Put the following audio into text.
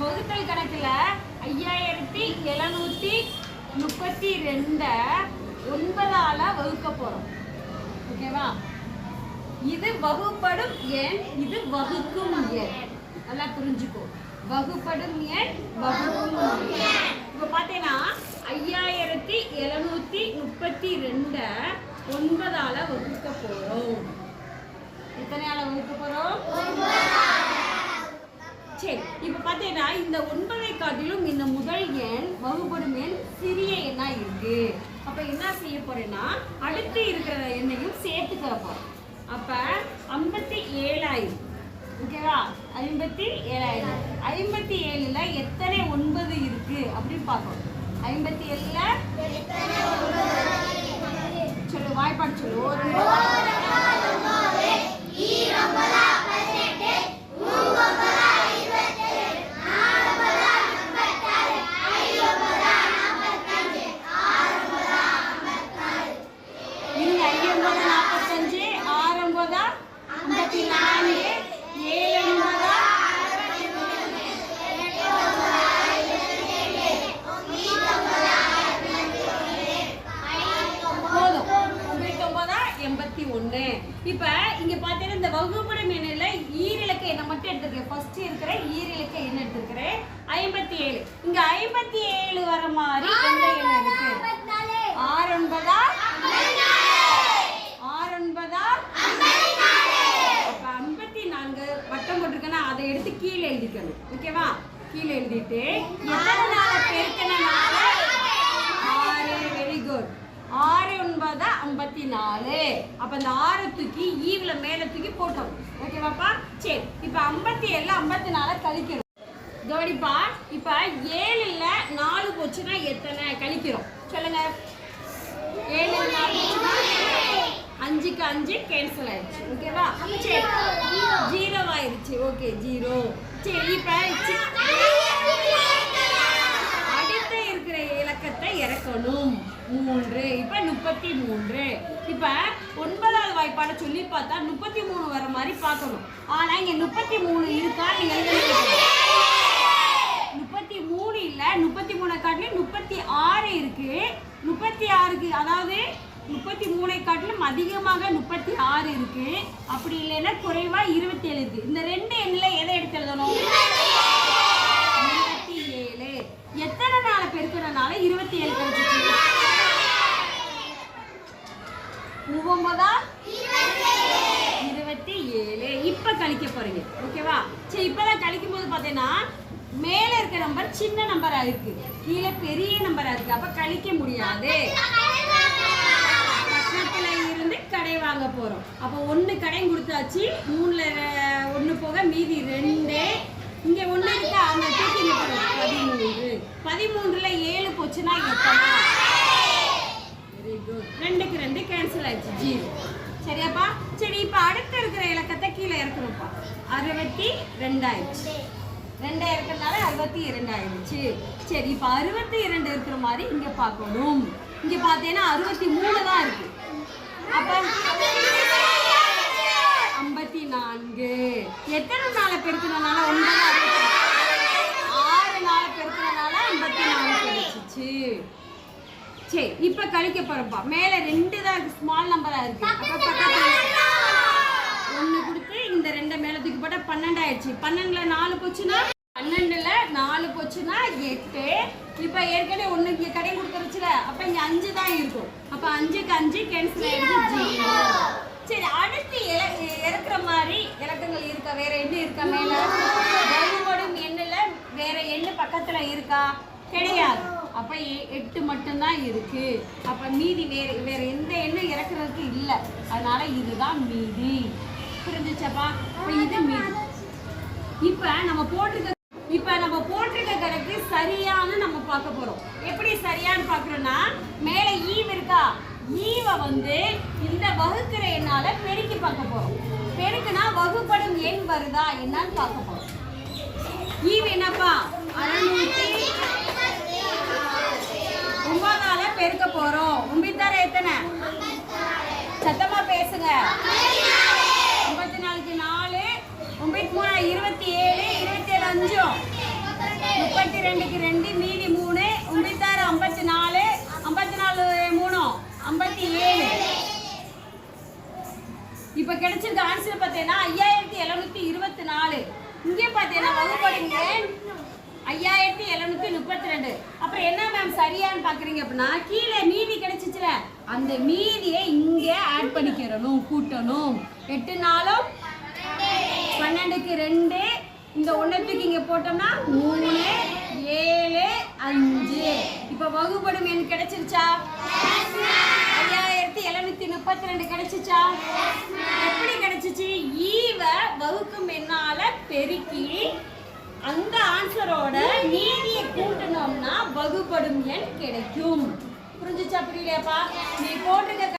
வகுத்தல் கணக்கில் ஐயாயிரத்தி எழுநூற்றி முப்பத்தி ரெண்டை ஒன்பதால் வகுக்க போகிறோம் ஓகேவா? இது வகுப்படும் எண் இது வகுக்கும் எண். நல்லா புரிஞ்சுக்கோ. வகுப்படும் எண் வகுக்கும் எண். இப்போ பார்த்தீங்கன்னா ஐயாயிரத்தி எழுநூற்றி முப்பத்தி ரெண்டை ஒன்பதால் வகுக்க போகிறோம் எத்தனையால வகுக்க போகிறோம் சரி இப்போ பார்த்தீங்கன்னா இந்த ஒன்பதை காட்டிலும் இந்த முதல் எண் வகுப்படும் எண் சிறிய எண்ணா இருக்கு. அப்ப என்ன செய்ய போறேன்னா அடுத்து இருக்கிற எண்ணையும் சேர்த்துக்கிற போறோம். அப்ப ஐம்பத்தி ஏழாயிரம் ஓகேவா ஐம்பத்தி ஏழாயிரம் ஐம்பத்தி ஏழுல எத்தனை ஒன்பது இருக்கு அப்படின்னு பார்க்கணும் ஐம்பத்தி ஏழுல சொல்லு வாய்ப்பாடு சொல்லு. ஒரு ஐம்பது நாற்பத்தஞ்சு ஆறு ஒன்பதா ஐம்பத்தி நான்கு ஏழு ஒன்பதா ஒன்பதா எண்பத்தி ஒண்ணு இப்ப இங்க பாத்தீங்கன்னா இந்த வகுப்படும் எண்ணில் ஈரிலக்க எண்ணை மட்டும் எடுத்திருக்கேன். ஃபர்ஸ்ட் இருக்கிற ஈரிலக்க எண்ணை எடுத்திருக்கிறேன். ஐம்பத்தி ஏழு. இங்க ஐம்பத்தி ஏழு வர மாதிரி எந்த எண்ணம் இருக்கு. ஆறு ஒன்பதா ஆறு ஒன்பதா அப்ப ஐம்பத்தி நான்கு வட்டம் போட்டிருக்கேன்னா அதை எடுத்து கீழே எழுதிக்கணும் ஓகேவா? கீழே எழுதிட்டு எத்தனை நாளை பெருக்கனால ஆறு. வெரி குட் ஆறு ஒன்பதா ஐம்பத்தி நாலு அப்ப இந்த ஆறு தூக்கி ஈவுல மேல தூக்கி போட்டோம். ஓகேவாப்பா? சரி. இப்ப ஐம்பத்தி ஏழுல ஐம்பத்தி நாலு கழிக்கிறோம் கவனிப்பா இப்ப ஏழுல நாலு போச்சுன்னா எத்தனை? கழிக்கிறோம். சொல்லுங்க. ஏழு நாலு அஞ்சுக்கு அஞ்சு கேன்சல் ஆயிடுச்சு. ஓகேவா? சரி. ஜீரோ. ஆயிடுச்சு ஓகே ஜீரோ. சரி இப்போ அடுத்து இருக்கிற இலக்கத்தை இறக்கணும். மூன்று. இப்ப முப்பத்தி மூன்று. இப்ப ஒன்பதாவது வாய்ப்பாட சொல்லி பார்த்தா முப்பத்தி மூணு வர மாதிரி பார்க்கணும். ஆனா இங்க முப்பத்தி மூணு இருக்கா? நீங்க முப்பத்தி மூணு இல்ல முப்பத்தி மூணை காட்டிலும் முப்பத்தி ஆறு இருக்கு. முப்பத்தி ஆறுக்கு அதாவது முப்பத்தி மூணை காட்டிலும் அதிகமாக முப்பத்தி ஆறு இருக்கு. அப்படி இல்லைன்னா குறைவா இருபத்தி ஏழு இருக்கு. இந்த ரெண்டு எண்ணில் எதை எடுத்து எழுதணும்? இருபத்தி ஏழு. எத்தனை நாளை பெருக்கிறனால இருபத்தி ஏழு கிடைச்சிச்சு ஒவ்வொன்பதா இருபத்தி ஏழு. இப்ப கழிக்க போறீங்க. ஓகேவா? சரி இப்பதான் கழிக்கும் போது பாத்தீங்கன்னா மேல இருக்க நம்பர் சின்ன நம்பரா இருக்கு. கீழே பெரிய நம்பரா இருக்கு. அப்ப கழிக்க முடியாது பக்கத்துல இருந்து போகிறோம் அப்போ ஒன்று கடையும் கடை கொடுத்தாச்சு மூணில் ஒன்று போக மீதி ரெண்டு. இங்கே ஒன்று இருக்கா? அந்த தூக்கி நிற்கிறோம் பதிமூன்று. பதிமூன்றில் ஏழு போச்சுன்னா எத்தனை? வெரி குட் ரெண்டுக்கு ரெண்டு கேன்சல் ஆயிடுச்சு. ஜீரோ. சரியாப்பா? சரி இப்போ அடுத்து இருக்கிற இலக்கத்தை கீழே இறக்கணும்ப்பா. அறுபத்தி ரெண்டாயிடுச்சு. ரெண்டா இருக்கிறதுனால அறுபத்தி இரண்டு ஆயிடுச்சு சரி இப்போ அறுபத்தி இரண்டு இருக்கிற மாதிரி இங்கே பார்க்கணும். இங்கே பார்த்தீங்கன்னா அறுபத்தி மூணு தான் இருக்குது ஐம்பத்தி நான்கு. எத்தனை நாளை பெருக்கினால ஒன்பது ஆறு நாளை பெருக்கினால ஐம்பத்தி நாலு கிடைச்சிச்சு சரி இப்ப கழிக்க போறப்பா. மேல ரெண்டு தான் ஸ்மால் நம்பரா இருக்கு. அப்ப பக்கத்தில் ஒன்று கொடுத்து இந்த ரெண்டை மேலே தூக்கி போட்டா பன்னெண்டு ஆயிடுச்சு பன்னெண்டுல நாலு போச்சுன்னா பன்னெண்டுல நாலு போச்சுன்னா எட்டு. இப்ப ஏற்கனவே ஒண்ணு இங்க கடை கொடுத்துருச்சுல அப்ப இங்க அஞ்சு தான் இருக்கும். அப்ப அஞ்சுக்கு அஞ்சு கேன்சல் சரி அடுத்து இறக்குற மாதிரி இலக்கங்கள் இருக்கா? வேற என்ன இருக்கா மேல? வலுவடும் எண்ணுல வேற எண்ணு பக்கத்துல இருக்கா? கிடையாது அப்ப எட்டு மட்டும்தான் இருக்கு. அப்ப மீதி வேற வேற எந்த எண்ணும் இறக்குறதுக்கு இல்ல. அதனால இதுதான் மீதி. புரிஞ்சுச்சாப்பா? அப்ப இது மீதி. இப்ப நம்ம போட்டிருக்க இப்ப நம்ம போட்டிருக்க கணக்கு சரியான்னு நம்ம பார்க்க போறோம். எப்படி சரியான்னு பார்க்குறோன்னா மேல ஈவ் இருக்கா? ஈவை வந்து இந்த வகுக்கிற எண்ணால பெருக்கி பார்க்க போறோம். பெருக்குனா வகுப்படும் எண் வருதா என்னன்னு பார்க்க போறோம். ஈவ் என்னப்பா? அறுநூத்தி ஒன்பதால பெருக்க போறோம். ஒன்பதார எத்தனை? சத்தமா பேசுங்க. ஐம்பத்தி நாலுக்கு நாலு ஒன்பத்தி மூணு இருபத்தி ஏழு அஞ்சும் முப்பத்தி ரெண்டுக்கு ரெண்டு மீதி மூணு ஐம்பத்தாறு ஐம்பத்தி நாலு ஐம்பத்தி நாலு மூணு ஐம்பத்தி ஏழு இப்போ கிடைச்சிருக்க ஆன்சர் பார்த்தீங்கன்னா ஐயாயிரத்தி எழுநூத்தி இருபத்தி நாலு இங்கே பார்த்தீங்கன்னா வகுப்படுங்க ஐயாயிரத்தி எழுநூத்தி முப்பத்தி ரெண்டு அப்புறம் என்ன மேம் சரியான்னு பார்க்குறீங்க அப்படின்னா கீழே மீதி கிடைச்சிச்சுல அந்த மீதியை இங்கே ஆட் பண்ணிக்கிறணும் கூட்டணும். எட்டு நாளும் பன்னெண்டுக்கு ரெண்டு இந்த ஒன்றத்துக்கு இங்கே போட்டோம்னா மூணு ஏழு அஞ்சு. இப்போ வகுப்படும் எண் கிடைச்சிருச்சா? ஐயாயிரத்தி எழுநூத்தி முப்பத்தி ரெண்டு கிடைச்சிச்சா? எப்படி கிடைச்சிச்சு? ஈவ வகுக்கும் எண்ணால பெருக்கி அந்த ஆன்சரோட நீதியை கூட்டணும்னா வகுப்படும் எண் கிடைக்கும். புரிஞ்சுச்சா புரியலையாப்பா? நீ போட்டிருக்க